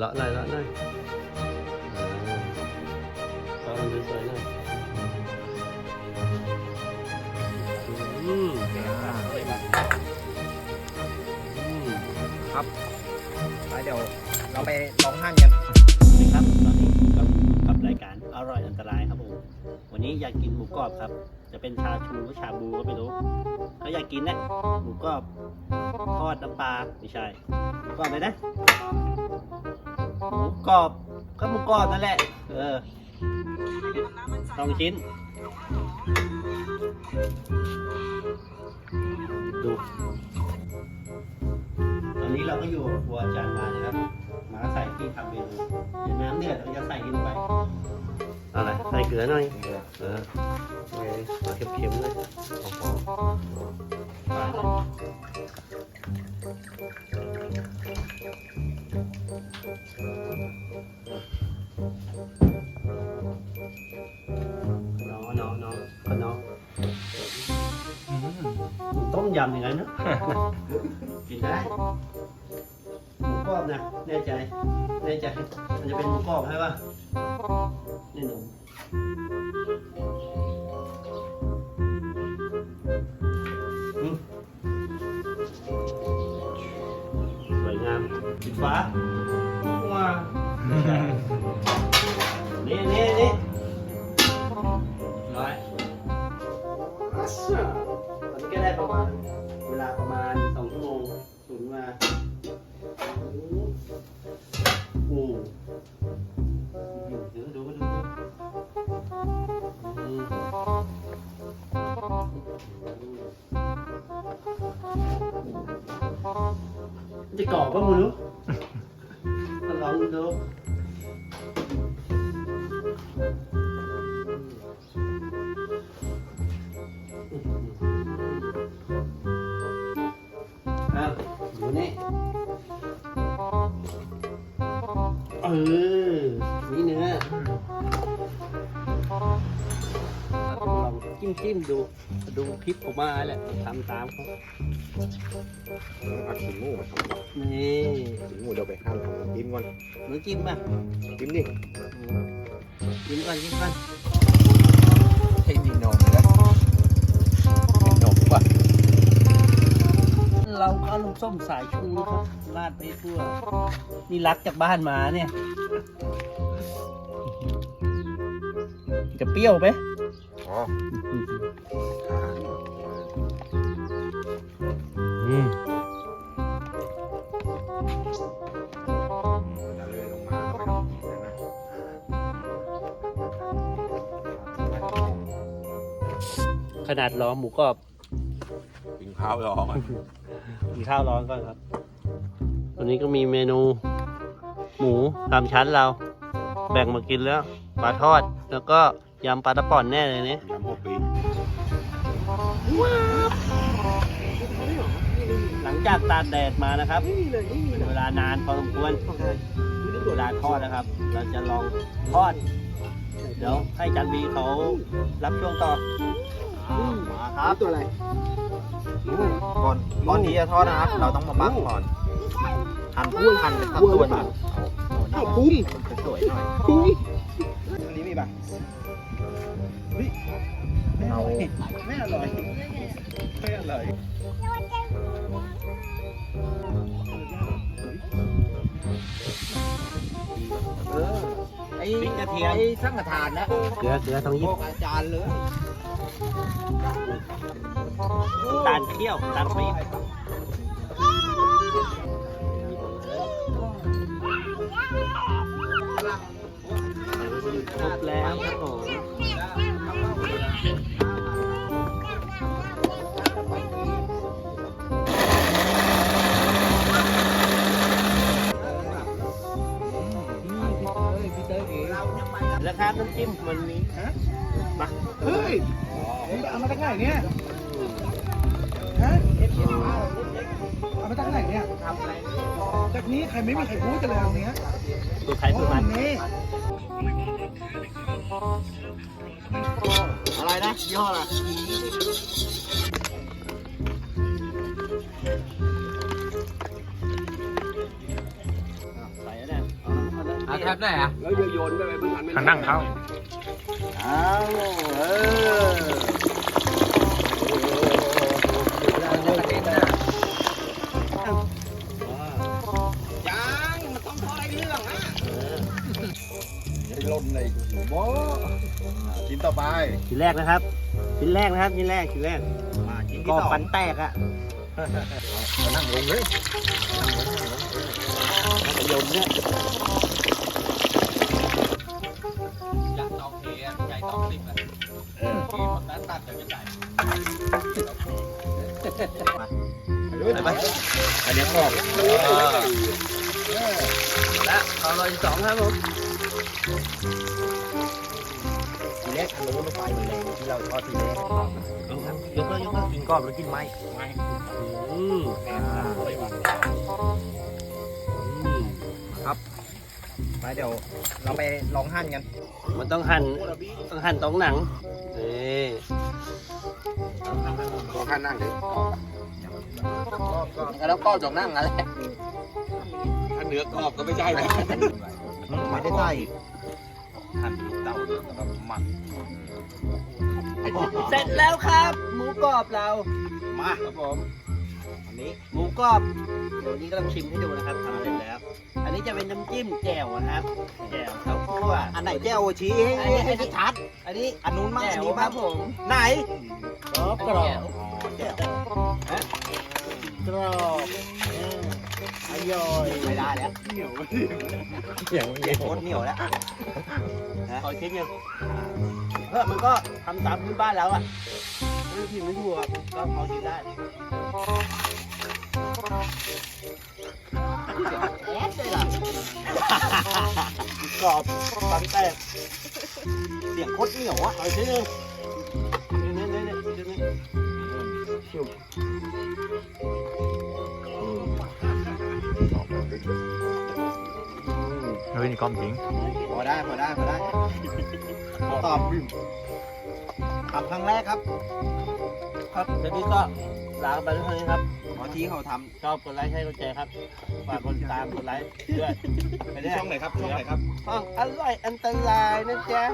เลาะหน่อยเลาะหน่อยเลาะมันสวยๆหน่อยอืมอืมครับไปเดี๋ยวเราไปลองหั่นกันสวัสดีครับตอนนี้อยู่กับกับรายการอร่อยอันตรายครับผมวันนี้อยากกินหมูกรอบครับ จะเป็นชาชูหรือชาบูก็ไม่รู้ก็อยากกินนะหมูกรอบทอดน้ำปลาไม่ใช่หมูกรอบเลยนะ หมูกรอบก็หมูกรอบนั่นแหละ เออสองชิ้น ดูตอนนี้เราก็อยู่กับครัวอาจารย์มานะครับ มาใส่ที่ทำเมนูเดี๋ยวน้ำเดือดเราจะใส่กินไปเอาอะไร ใส่เกลือหน่อย เออโอเคเอาเค็มๆเลยพอๆปลำอย่างนั้นนะกินได้หมูกรอบนะแน่ใจแน่ใจมันจะเป็นหมูกรอบใช่ป่ะนี่หนูอืมสวยงามปิดฟ้าว้านี่นี่นี่ จะกรอบป่ะมึงรู้ก็ลองดูอ้าวดูนี่เออนี่เนื้อลองจิ้มจิ้มดู ดูคลิปผมมาแหละทำตามเขาเอาขิงหมูมาทำนี่ขิงหมูเดี๋ยวไปหั่นจิ้มก่อนหนูจิ้มป่ะจิ้มดิจิ้มก่อนจิ้มก่อนให้ดีนมแล้วเป็นนมป่ะเราก็เอาลูกส้มสายชูครับราดไปทั่ว นี่รักจากบ้านมาเนี่ย จะเปรี้ยวไหมอ๋อ ขนาดร้อนหมูกรอบกินข้าวรอก่อนกินข้าวร้อนก่อนครับ วันนี้ก็มีเมนู หมูสามชั้นเรา แบ่งมากินแล้วปลาทอด แล้วก็ยำปลาตะป่อนแน่เลยเนี่ย ยำหัวปี หลังจากตากแดดมานะครับเป็นเวลานานพอสมควรเวลาทอดนะครับ เราจะลองทอด เดี๋ยวให้จันบีเขารับช่วงต่อมาครับตัวอะไรก่อนก่อนที่จะทอดนะครับ เราต้องมาบักก่อนหั่นหั่นเป็นสัดส่วนเอาเอาปุ้มสวยๆหน่อยปุ้มอันนี้มีป่ะเอาไม่อร่อย ไม่อร่อยเออไอ้พริกกระเทียมไอ้สังฆทานนะเกลือเกลือต้องบยิอบกอาจารย์เลยตาลเคี่ยวตาลปี๊บ ราคาน้ำจิ้มมันมีมาเฮ้ยมึงไปเอามาจากไหนเนี่ยฮะเอามาจากไหนเนี่ยจากนี้ใครไม่มีใครพูดกันเลยตรงเนี้ยตัวใครตัวมันนี่อะไรนะยี่ห้ออะไร แทบไหนอะแล้วโยนไปไปเพื่อนไม่ข้างนั่งเขาเอาเออยังมันต้องพอได้เรื่องอะล่นเลยโบ้ชิ้นต่อไป ชิ้นแรกนะครับ ชิ้นแรกนะครับชิ้นแรกชิ้นแรกมาชิ้นที่ก็สองฟันแตกอะนั่งลงเลยจะโยนเนี่ยยั ทียใหญ่องสิบอะเออทีมันนั้นตัดจะไม่ใหญ่ไปไปอันนี้กรอบแล้วเอาเลยสองครับผมทีแรกอันนู้นไฟมันแรงที่เราทอดทีแรกยกเลยยกเลยกินกรอบหรือกินไหม้อืม มาเดี๋ยวเราไปลองหั่นกัน มันต้องหั่นต้องหั่นตรงหนังนี่ขอข้านั่งเลยแล้วก็จงนั่งอะไรถ้าเนื้อกรอบก็ไม่ใช่เลยไม่ได้ใส่หั่นเต่าแล้วก็หมักเสร็จแล้วครับ หมูกรอบเรา มาครับผมอั นนี้หมูกรอบเดี๋ยวนี้ก็ต้องชิมให้ดูนะครับทำเสร็จแล้ว อันนี้จะเป็นน้ำจิ้มแจ่วนะครับแจ่วข้าวคั่วอันไหนแจ้วชี้ให้ให้ให้ชัดอันนี้อันนู้นมั่งแจ่อันวนี้คมั่รังบผมไหนกรอบกรอบอ๋อแจ้วกรอบอร่อยไม่ได้แล้วเหนียวอย่างเงี้ยโคตรเหนียวแล้วขอคิดยังเฮ้ยมันก็ทำตามที่บ้านเราอะไม่ผิดไม่ถูกอะก็พอกินได้แอ๊ดเลยล่ะ กรอบฟันแตกเสียงโคตรเหนียวอะเอาชิ้นนึงนี่นี่นี่ชิ้นนี้เฮ้ยนี่กรอบจริงพอได้พอได้พอได้ตอบทำครั้งแรกครับ ครับทีนี้ก็ ลาไปเท่านี้ครับหมอที่เขาทชอบกดไลค์ให้กดแชร์ครับฝากกดติดตามกดไลค์ด้วยไปำเนี่ยช่องไหนครับช่องไหนครับห้องอร่อยอันตรายนะจ๊ะ